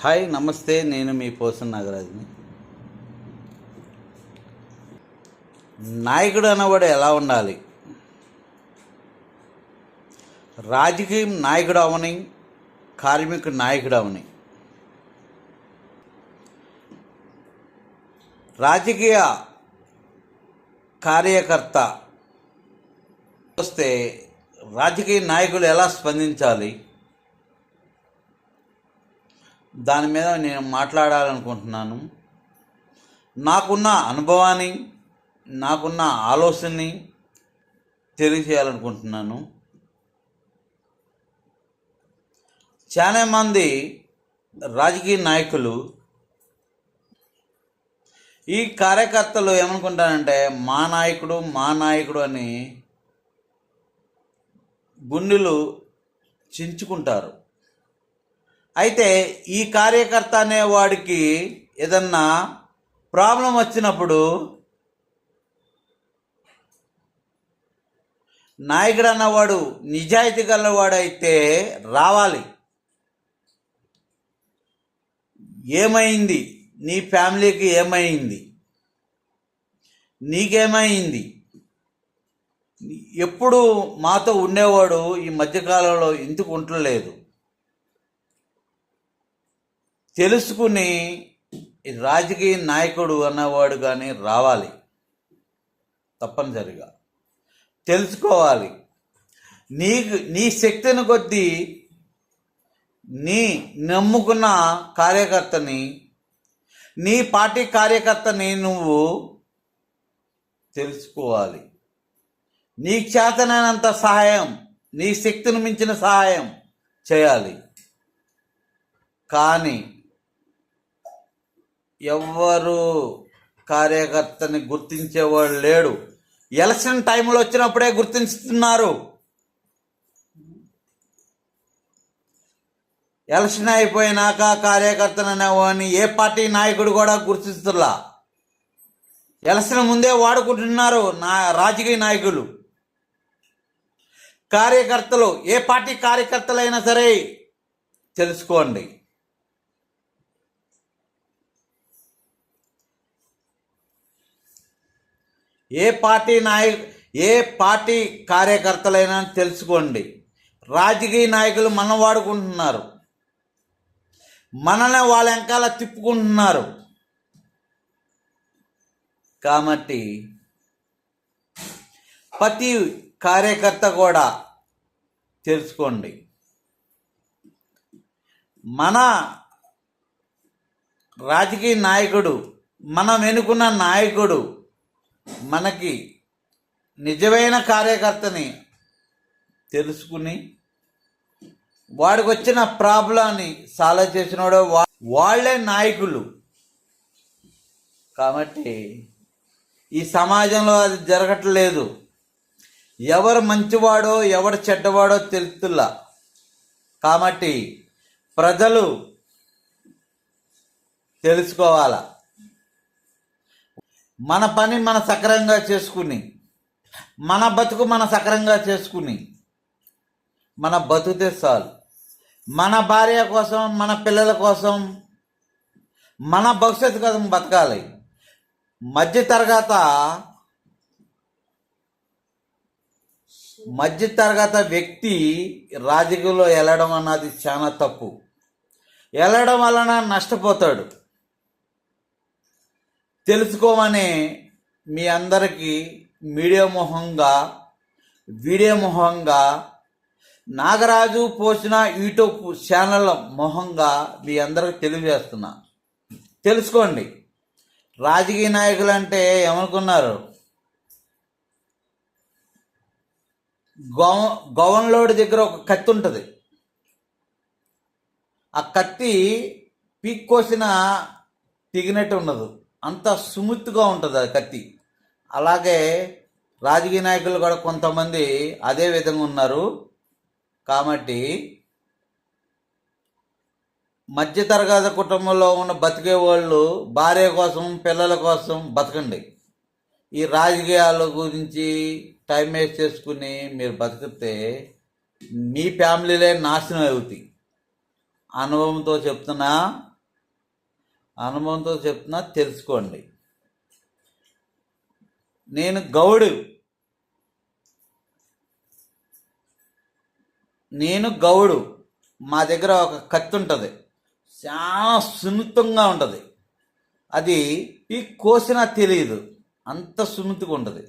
Hi నమస్తే నేను మీ పోసన్ నాగరాజుని. నాయకుడు అన్నవాడు ఎలా ఉండాలి? రాజకీయం నాయకుడు అవని కార్మికుడు నాయకుడు అవని. రాజకీయ కార్యకర్త వస్తే రాజకీయ నాయకులు ఎలా స్పందించాలి? దాని మీద నేను మాట్లాడాలనుకుంటున్నాను. నాకున్న అనుభవాన్ని నాకున్న ఆలోచనని తెలియజేయాలనుకుంటున్నాను. చాలా మంది రాజకీయ నాయకులు ఈ కార్యకర్తలు ఏమనుకుంటారంటే మా నాయకుడు మా నాయకుడు అని గుండెలు చించుకుంటారు. అయితే ఈ కార్యకర్త అనేవాడికి ఏదన్నా ప్రాబ్లం వచ్చినప్పుడు నాయకుడు అన్నవాడు నిజాయితీ గలవాడైతే రావాలి. ఏమైంది? నీ ఫ్యామిలీకి ఏమైంది? నీకేమైంది? ఎప్పుడు మాతో ఉండేవాడు ఈ మధ్యకాలంలో ఎందుకు ఉండలేదు? తెలుసుకుని రాజకీయ నాయకుడు అన్నవాడు కానీ రావాలి. తప్పనిసరిగా. తెలుసుకోవాలి. నీకు నీ శక్తిని కొద్దీ నీ నమ్ముకున్న కార్యకర్తని నీ పార్టీ కార్యకర్తని నువ్వు తెలుసుకోవాలి. నీ చేతనైనంత సహాయం నీ శక్తిని మించిన సహాయం చేయాలి. కానీ ఎవ్వరు కార్యకర్తని గుర్తించేవాడు లేడు. ఎలక్షన్ టైంలో వచ్చినప్పుడే గుర్తిస్తున్నారు ఎలక్షన్ అయిపోయినాక కార్యకర్తను అనేవాడిని ఏ పార్టీ నాయకుడు కూడా గుర్తిస్తులా ఎలక్షన్ ముందే వాడుకుంటున్నారు నా రాజకీయ నాయకులు. కార్యకర్తలు ఏ పార్టీ కార్యకర్తలైనా సరే తెలుసుకోండి. ఏ పార్టీ నాయ ఏ పార్టీ కార్యకర్తలైనా తెలుసుకోండి. రాజకీయ నాయకులు మనం వాడుకుంటున్నారు. మనల్ని వాళ్ళ వెనకాల తిప్పుకుంటున్నారు. కాబట్టి ప్రతి కార్యకర్త కూడా తెలుసుకోండి. మన రాజకీయ నాయకుడు మనం వెనుకున్న నాయకుడు మనకి నిజమైన కార్యకర్తని తెలుసుకుని వాడికి వచ్చిన ప్రాబ్లాన్ని సాల్వ్ చేసినోడు వా- వాళ్ళే నాయకులు. కాబట్టి ఈ సమాజంలో అది జరగట్లేదు. ఎవరు మంచివాడో ఎవరు చెడ్డవాడో తెలుస్తులా కాబట్టి ప్రజలు తెలుసుకోవాలా. మన పని మన సక్రంగా చేసుకుని మన బతుకు మన సక్రంగా చేసుకుని మన బతుకుతే చాలు. మన భార్య కోసం మన పిల్లల కోసం మన భవిష్యత్తు కోసం బతకాలి. మధ్య తరగత మధ్య తరగత వ్యక్తి రాజకీయంలో వెళ్ళడం అన్నది చాలా తప్పు. వెళ్ళడం వలన నష్టపోతాడు. తెలుసుకోమని మీ అందరికీ మీడియా మొహంగా వీడియో మొహంగా నాగరాజు పోసిన యూట్యూబ్ ఛానల్ మొహంగా మీ అందరికి తెలియజేస్తున్నా. తెలుసుకోండి. రాజకీయ నాయకులు అంటే ఏమనుకున్నారు? గవ గవన్లోడి దగ్గర ఒక కత్తి ఉంటుంది. ఆ కత్తి పీక్ కోసిన తెగినట్టు ఉండదు అంత సుముత్తుగా ఉంటుంది అది కత్తి. అలాగే రాజకీయ నాయకులు కూడా కొంతమంది అదే విధంగా ఉన్నారు. కాబట్టి మధ్యతరగతి కుటుంబంలో ఉన్న బతికే వాళ్ళు భార్య కోసం పిల్లల కోసం బతకండి. ఈ రాజకీయాల గురించి టైం వేస్ట్ చేసుకుని మీరు బతికితే మీ ఫ్యామిలీలే నాశనం అవుతాయి. అనుభవంతో చెప్తున్నా అనుభవంతో చెప్తున్నా తెలుసుకోండి. నేను గౌడు. నేను గౌడు. మా దగ్గర ఒక కత్తి ఉంటుంది. చాలా సున్నితంగా ఉంటుంది. అది ఈ కోసినా తెలియదు. అంత సున్నితంగా ఉంటుంది.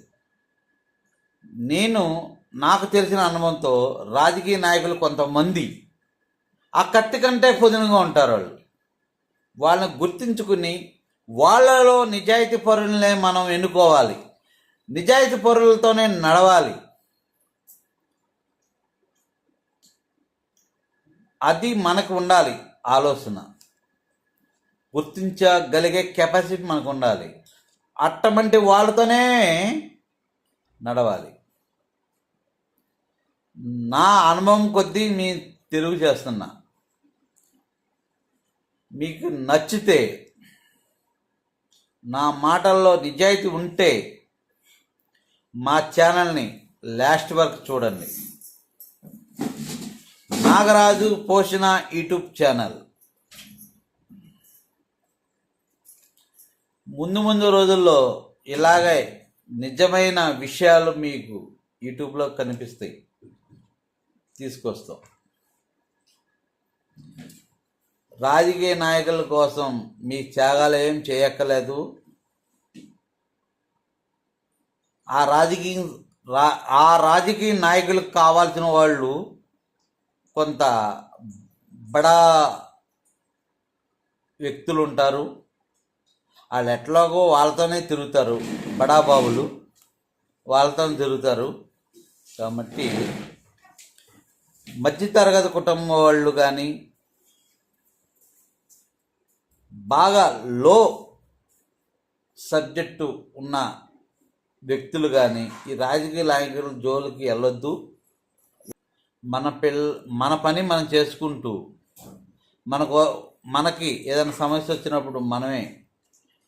నేను నాకు తెలిసిన అనుభవంతో రాజకీయ నాయకులు కొంతమంది. ఆ కత్తి కంటే పొదునుగా ఉంటారు వాళ్ళు. వాళ్ళని గుర్తించుకుని వాళ్ళలో నిజాయితీ పరులనే మనం ఎన్నుకోవాలి. నిజాయితీ పరులతోనే నడవాలి. అది మనకు ఉండాలి ఆలోచన. గుర్తించగలిగే కెపాసిటీ మనకు ఉండాలి. అట్టమంటి వాళ్ళతోనే నడవాలి. నా అనుభవం కొద్దీ మీ తెలుగు చేస్తున్నా. మీకు నచ్చితే నా మాటల్లో నిజాయితీ ఉంటే మా ఛానల్ని లాస్ట్ వరకు చూడండి. నాగరాజు పోషణ యూట్యూబ్ ఛానల్. ముందు ముందు రోజుల్లో ఇలాగే నిజమైన విషయాలు మీకు యూట్యూబ్లో కనిపిస్తాయి. తీసుకొస్తాం. రాజకీయ నాయకుల కోసం మీ త్యాగాలు ఏం చేయక్కర్లేదు. ఆ రాజకీయ రా ఆ రాజకీయ నాయకులకు కావాల్సిన వాళ్ళు కొంత బడా వ్యక్తులు ఉంటారు. వాళ్ళు ఎట్లాగో వాళ్ళతోనే తిరుగుతారు బడాబాబులు వాళ్ళతోనే తిరుగుతారు. కాబట్టి మధ్యతరగతి కుటుంబం వాళ్ళు కానీ బాగా లో సబ్జెక్టు ఉన్న వ్యక్తులు కానీ ఈ రాజకీయ నాయకుల జోలికి వెళ్ళొద్దు. మన పిల్ల మన పని మనం చేసుకుంటూ మనకు మనకి ఏదైనా సమస్య వచ్చినప్పుడు మనమే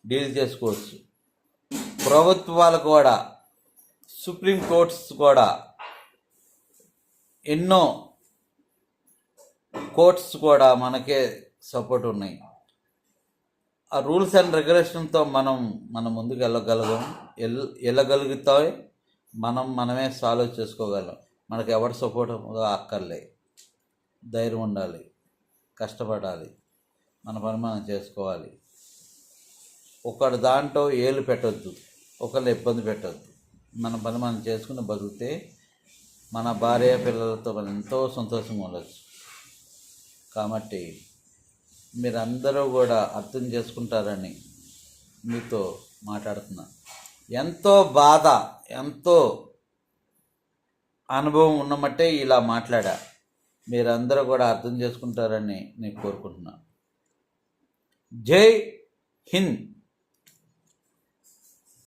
డీల్ చేసుకోవచ్చు. ప్రభుత్వాలు కూడా సుప్రీం కోర్ట్స్ కూడా ఎన్నో కోర్ట్స్ కూడా మనకే సపోర్ట్ ఉన్నాయి. ఆ రూల్స్ అండ్ రెగ్యులేషన్తో మనం మనం ముందుకు వెళ్ళగలగం. ఎల్ వెళ్ళగలుగుతాయి. మనం మనమే సాల్వ్ చేసుకోగలం. మనకు ఎవరి సపోర్ట్ అక్కర్లే. ధైర్యం ఉండాలి. కష్టపడాలి. మన పని మనం చేసుకోవాలి. ఒకటి దాంట్లో ఏలు పెట్టొద్దు. ఒకరిని ఇబ్బంది పెట్టొద్దు. మన పని మనం చేసుకుని బతికితే మన భార్య పిల్లలతో మనం ఎంతో సంతోషంగా ఉండొచ్చు. కాబట్టి మీరందరూ కూడా అర్థం చేసుకుంటారని మీతో మాట్లాడుతున్నా. ఎంతో బాధ ఎంతో అనుభవం ఉన్నమట్టే ఇలా మాట్లాడా. మీరందరూ కూడా అర్థం చేసుకుంటారని నేను కోరుకుంటున్నాను జై హింద్.